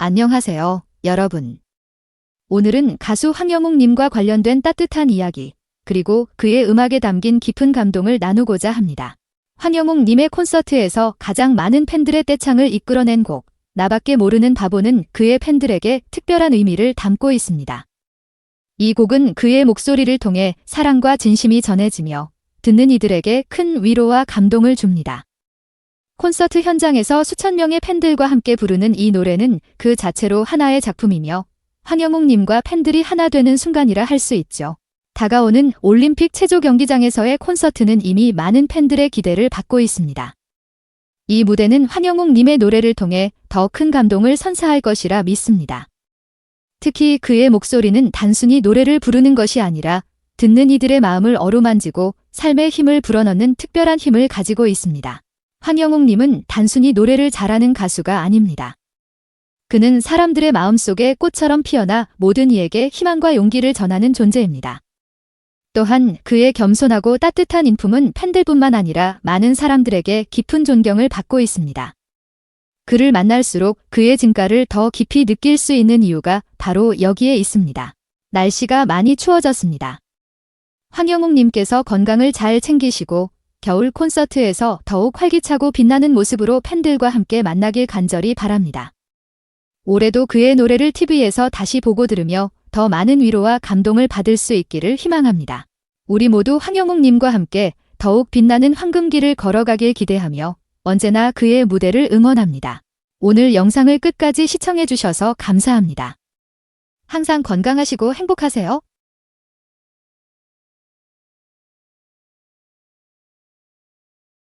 안녕하세요, 여러분. 오늘은 가수 황영욱님과 관련된 따뜻한 이야기, 그리고 그의 음악에 담긴 깊은 감동을 나누고자 합니다. 황영욱님의 콘서트에서 가장 많은 팬들의 떼창을 이끌어낸 곡, 나밖에 모르는 바보는 그의 팬들에게 특별한 의미를 담고 있습니다. 이 곡은 그의 목소리를 통해 사랑과 진심이 전해지며 듣는 이들에게 큰 위로와 감동을 줍니다. 콘서트 현장에서 수천 명의 팬들과 함께 부르는 이 노래는 그 자체로 하나의 작품이며 황영욱님과 팬들이 하나 되는 순간이라 할 수 있죠. 다가오는 올림픽 체조 경기장에서의 콘서트는 이미 많은 팬들의 기대를 받고 있습니다. 이 무대는 황영욱님의 노래를 통해 더 큰 감동을 선사할 것이라 믿습니다. 특히 그의 목소리는 단순히 노래를 부르는 것이 아니라 듣는 이들의 마음을 어루만지고 삶의 힘을 불어넣는 특별한 힘을 가지고 있습니다. 황영욱님은 단순히 노래를 잘하는 가수가 아닙니다. 그는 사람들의 마음속에 꽃처럼 피어나 모든 이에게 희망과 용기를 전하는 존재입니다. 또한 그의 겸손하고 따뜻한 인품은 팬들뿐만 아니라 많은 사람들에게 깊은 존경을 받고 있습니다. 그를 만날수록 그의 진가를 더 깊이 느낄 수 있는 이유가 바로 여기에 있습니다. 날씨가 많이 추워졌습니다. 황영욱님께서 건강을 잘 챙기시고 겨울 콘서트에서 더욱 활기차고 빛나는 모습으로 팬들과 함께 만나길 간절히 바랍니다. 올해도 그의 노래를 TV에서 다시 보고 들으며 더 많은 위로와 감동을 받을 수 있기를 희망합니다. 우리 모두 황영욱님과 함께 더욱 빛나는 황금길을 걸어가길 기대하며 언제나 그의 무대를 응원합니다. 오늘 영상을 끝까지 시청해주셔서 감사합니다. 항상 건강하시고 행복하세요.